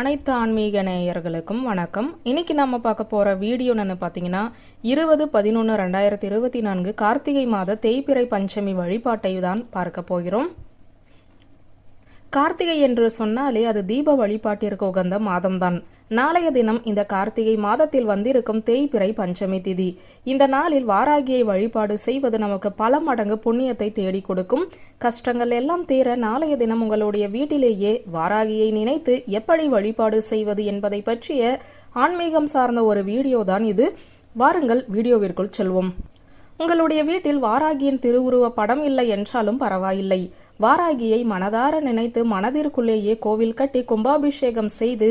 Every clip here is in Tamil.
அனைத்து ஆன்மீக நேயர்களுக்கும் வணக்கம். இன்னைக்கு நம்ம பார்க்க போற வீடியோ என்னன்னு பார்த்தீங்கன்னா இருபது பதினொன்று ரெண்டாயிரத்தி இருபத்தி நான்கு கார்த்திகை மாத தேய்பிறை பஞ்சமி வழிபாட்டை தான் பார்க்க போகிறோம். கார்த்திகை என்று சொன்னாலே அது தீப வழிபாட்டிற்கு உகந்த மாதம்தான். நாளைய தினம் இந்த கார்த்திகை மாதத்தில் வந்திருக்கும் தேய்பிறை பஞ்சமி திதி. இந்த நாளில் வாராகியை வழிபாடு செய்வது நமக்கு பல மடங்கு புண்ணியத்தை தேடி கொடுக்கும். கஷ்டங்கள் எல்லாம் தீர நாளைய தினம் உங்களுடைய வீட்டிலேயே வாராகியை நினைத்து எப்படி வழிபாடு செய்வது என்பதை பற்றிய ஆன்மீகம் சார்ந்த ஒரு வீடியோ தான் இது. வாருங்கள் வீடியோவிற்குள் செல்வோம். உங்களுடைய வீட்டில் வாராகியின் திருவுருவ படம் இல்லை என்றாலும் பரவாயில்லை. வாராகியை மனதார நினைத்து மனதிற்குள்ளேயே கோவில் கட்டி கும்பாபிஷேகம் செய்து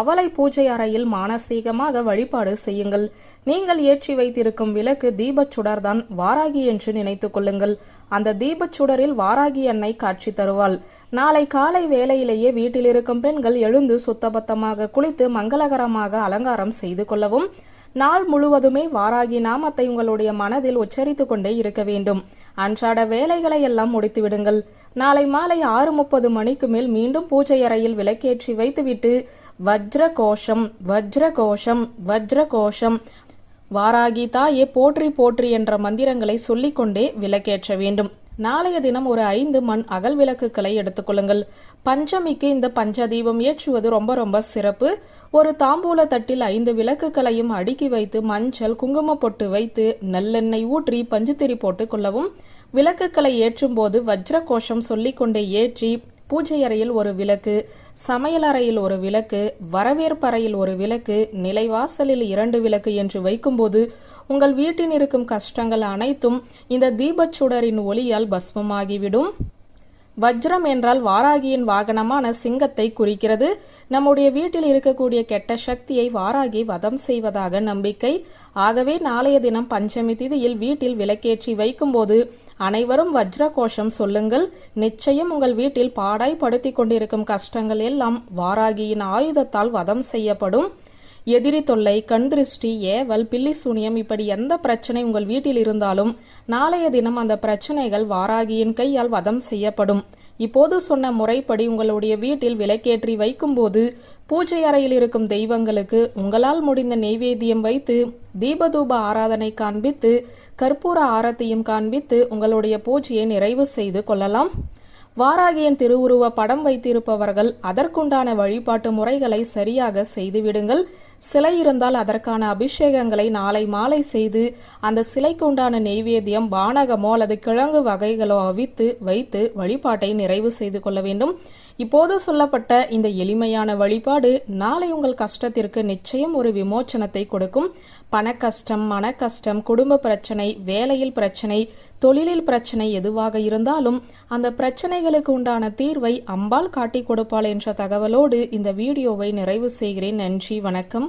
அவளை பூஜை அறையில் மானசீகமாக வழிபாடு செய்யுங்கள். நீங்கள் ஏற்றி வைத்திருக்கும் விளக்கு தீபச் சுடர்தான் வாராகி என்று நினைத்துக் கொள்ளுங்கள். அந்த தீபச் சுடரில் வாராகி அன்னை காட்சி தருவாள். நாளை காலை வேளையிலேயே வீட்டில் இருக்கும் பெண்கள் எழுந்து சுத்தபத்தமாக குளித்து மங்களகரமாக அலங்காரம் செய்து கொள்ளவும் நாள் முழுவதுமே வாராகி நாமத்தை உங்களுடைய மனதில் உச்சரித்துக் கொண்டே இருக்க வேண்டும். அன்றாட வேலைகளை எல்லாம் முடித்து விடுங்கள் நாளை மாலை ஆறு முப்பது மணிக்கு மேல் மீண்டும் பூஜை அறையில் விளக்கேற்றி வைத்துவிட்டு வஜ்ர கோஷம் வஜ்ர கோஷம் வஜ்ர கோஷம் வாராகி தாயே போற்றி போற்றி என்ற மந்திரங்களை சொல்லிக்கொண்டே விளக்கேற்ற வேண்டும். நாளைய தினம் ஒரு ஐந்து மண் அகல் விளக்குகளை எடுத்துக்கொள்ளுங்கள் பஞ்சமிக்கு இந்த பஞ்சதீபம் ஏற்றுவது ரொம்ப ரொம்ப சிறப்பு. ஒரு தாம்பூல தட்டில் ஐந்து விளக்குகளையும் அடுக்கி வைத்து மஞ்சள் குங்கும பொட்டு வைத்து நல்லெண்ணெய் ஊற்றி பஞ்சுத்திரி போட்டு கொள்ளவும். விளக்குகளை ஏற்றும் போது வஜ்ர கோஷம் சொல்லிக்கொண்டே ஏற்றி பூஜை அறையில் ஒரு விளக்கு சமையலறையில் ஒரு விளக்கு வரவேற்பறையில் ஒரு விளக்கு நிலைவாசலில் இரண்டு விளக்கு என்று வைக்கும்போது உங்கள் வீட்டில் இருக்கும் கஷ்டங்கள் அனைத்தும் இந்த தீபச்சுடரின் ஒளியால் பஸ்மமாகிவிடும். வஜ்ரம் என்றால் வாராகியின் வாகனமான சிங்கத்தை குறிக்கிறது. நம்முடைய வீட்டில் இருக்கக்கூடிய கெட்ட சக்தியை வாராகி வதம் செய்வதாக நம்பிக்கை. ஆகவே நாளைய தினம் பஞ்சமி திதியில் வீட்டில் விளக்கேற்றி வைக்கும்போது அனைவரும் வஜ்ர கோஷம் சொல்லுங்கள். நிச்சயம் உங்கள் வீட்டில் பாடாய்படுத்தி கொண்டிருக்கும் கஷ்டங்கள் எல்லாம் வாராகியின் ஆயுதத்தால் வதம் செய்யப்படும். எதிரி தொல்லை கண் திருஷ்டி ஏவல் பில்லி சூனியம் இப்படி எந்த பிரச்சனை உங்கள் வீட்டில் இருந்தாலும் நாளைய தினம் அந்த பிரச்சனைகள் வாராகியின் கையால் வதம் செய்யப்படும். இப்போது சொன்ன முறைப்படி உங்களுடைய வீட்டில் விளக்கேற்றி வைக்கும்போது பூஜை அறையில் இருக்கும் தெய்வங்களுக்கு உங்களால் முடிந்த நெய்வேத்தியம் வைத்து தீபதூப ஆராதனை காண்பித்து கற்பூர ஆரத்தியும் காண்பித்து உங்களுடைய பூஜையை நிறைவு செய்து கொள்ளலாம். வாராகியின் திருவுருவ படம் வைத்திருப்பவர்கள் அதற்குண்டான வழிபாட்டு முறைகளை சரியாக செய்துவிடுங்கள். சிலை இருந்தால் அதற்கான அபிஷேகங்களை நாளை மாலை செய்து அந்த சிலைக்கு உண்டான நெய்வேத்தியம் பானகமோ அல்லது கிழங்கு வகைகளோ அவித்து வைத்து வழிபாட்டை நிறைவு செய்து கொள்ள வேண்டும். இப்போது சொல்லப்பட்ட இந்த எளிமையான வழிபாடு நாளை உங்கள் கஷ்டத்திற்கு நிச்சயம் ஒரு விமோச்சனத்தை கொடுக்கும். பண கஷ்டம் மன கஷ்டம் குடும்ப பிரச்சனை வேலையில் பிரச்சனை தொழிலில் பிரச்சனை எதுவாக இருந்தாலும் அந்த பிரச்சனை பிரச்சனைகளுக்கு உண்டான தீர்வை அம்பாள் காட்டி கொடுப்பாள் என்ற தகவலோடு இந்த வீடியோவை நிறைவு செய்கிறேன். நன்றி வணக்கம்.